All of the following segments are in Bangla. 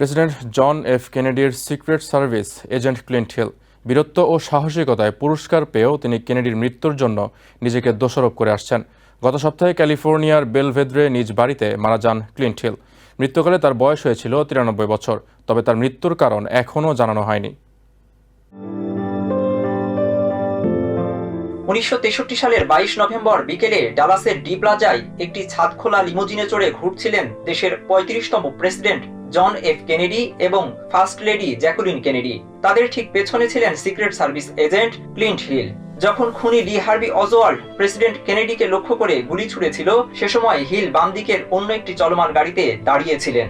President John F কেনেডির secret service agent Clint Hill বীরত্ব ও সাহসিকতায় পুরস্কার পেয়েও তিনি কেনেডির মৃত্যুর জন্য নিজেকে দোষারোপ করে আসছেন। গত সপ্তাহে ক্যালিফোর্নিয়ার বেলভেদ্রে নিজ বাড়িতে মারা যান ক্লিন্ট হিল। মৃত্যুকালে তার বয়স হয়েছিল তিরানব্বই বছর, তবে তার মৃত্যুর কারণ এখনও জানানো হয়নি। উনিশশো তেষট্টি সালের বাইশ নভেম্বর বিকেলে ডালাসের ডি প্লাজায় একটি ছাদখোলা লিমোজিনে চড়ে ঘুরছিলেন দেশের পঁয়ত্রিশতম প্রেসিডেন্ট। জন এফ কেনেডি এবং ফার্স্ট লেডি জ্যাকুলিন কেনেডি। তাদের ঠিক পেছনে ছিলেন secret service agent Clint Hill. যখন খুনি লি হার্বি অজওয়াল্ড প্রেসিডেন্ট কেনেডিকে লক্ষ্য করে গুলি ছুড়েছিল, সে সময় হিল বাম দিকের অন্য একটি চলমান গাড়িতে দাঁড়িয়েছিলেন।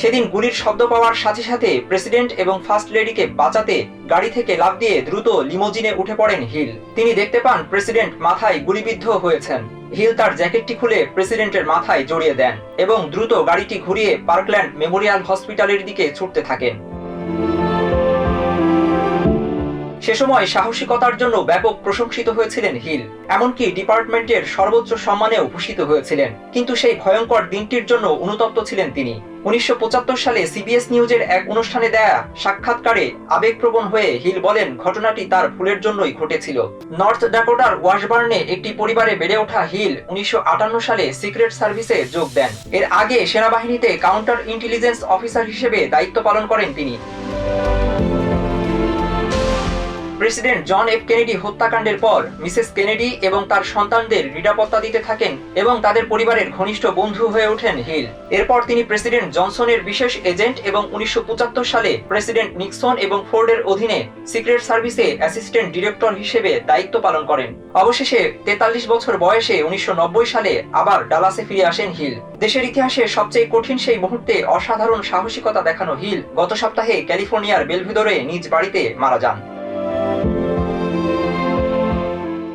সেদিন গুলির শব্দ পাওয়ার সাথে সাথে প্রেসিডেন্ট এবং ফার্স্ট লেডিকে বাঁচাতে গাড়ি থেকে লাফ দিয়ে দ্রুত লিমোজিনে উঠে পড়েন হিল। তিনি দেখতে পান প্রেসিডেন্ট মাথায় গুলিবিদ্ধ হয়েছেন। হিল তার জ্যাকেটটি খুলে প্রেসিডেন্টের মাথায় জড়িয়ে দেন এবং দ্রুত গাড়িটি ঘুরিয়ে পার্কল্যান্ড মেমোরিয়াল হসপিটালের দিকে ছুটতে থাকেন। সে সময় সাহসিকতার জন্য ব্যাপক প্রশংসিত হয়েছিলেন হিল, এমনকি ডিপার্টমেন্টের সর্বোচ্চ সম্মানেও ভূষিত হয়েছিলেন। কিন্তু সেই ভয়ঙ্কর দিনটির জন্য অনুতপ্ত ছিলেন তিনি। উনিশশো পঁচাত্তর সালে সিবিএস নিউজের এক অনুষ্ঠানে দেয়া সাক্ষাৎকারে আবেগপ্রবণ হয়ে হিল বলেন, ঘটনাটি তার ভুলের জন্যই ঘটেছিল। নর্থ ডাকোটার ওয়াশবার্নে একটি পরিবারে বেড়ে ওঠা হিল উনিশশো আটান্ন সালে সিক্রেট সার্ভিসে যোগ দেন। এর আগে সেনাবাহিনীতে কাউন্টার ইন্টেলিজেন্স অফিসার হিসেবে দায়িত্ব পালন করেন তিনি। প্রেসিডেন্ট জন এফ কেনেডি হত্যাকাণ্ডের পর মিসেস কেনেডি এবং তার সন্তানদের নিরাপত্তা দিতে থাকেন এবং তাদের পরিবারের ঘনিষ্ঠ বন্ধু হয়ে ওঠেন হিল। এরপর তিনি প্রেসিডেন্ট জনসনের বিশেষ এজেন্ট এবং উনিশশো পঁচাত্তর সালে প্রেসিডেন্ট নিক্সন এবং ফোর্ডের অধীনে সিক্রেট সার্ভিসে অ্যাসিস্ট্যান্ট ডিরেক্টর হিসেবে দায়িত্ব পালন করেন। অবশেষে তেতাল্লিশ বছর বয়সে উনিশশো নব্বই সালে আবার ডালাসে ফিরে আসেন হিল। দেশের ইতিহাসে সবচেয়ে কঠিন সেই মুহূর্তে অসাধারণ সাহসিকতা দেখানো হিল গত সপ্তাহে ক্যালিফোর্নিয়ার বেলভিদরে নিজ বাড়িতে মারা যান।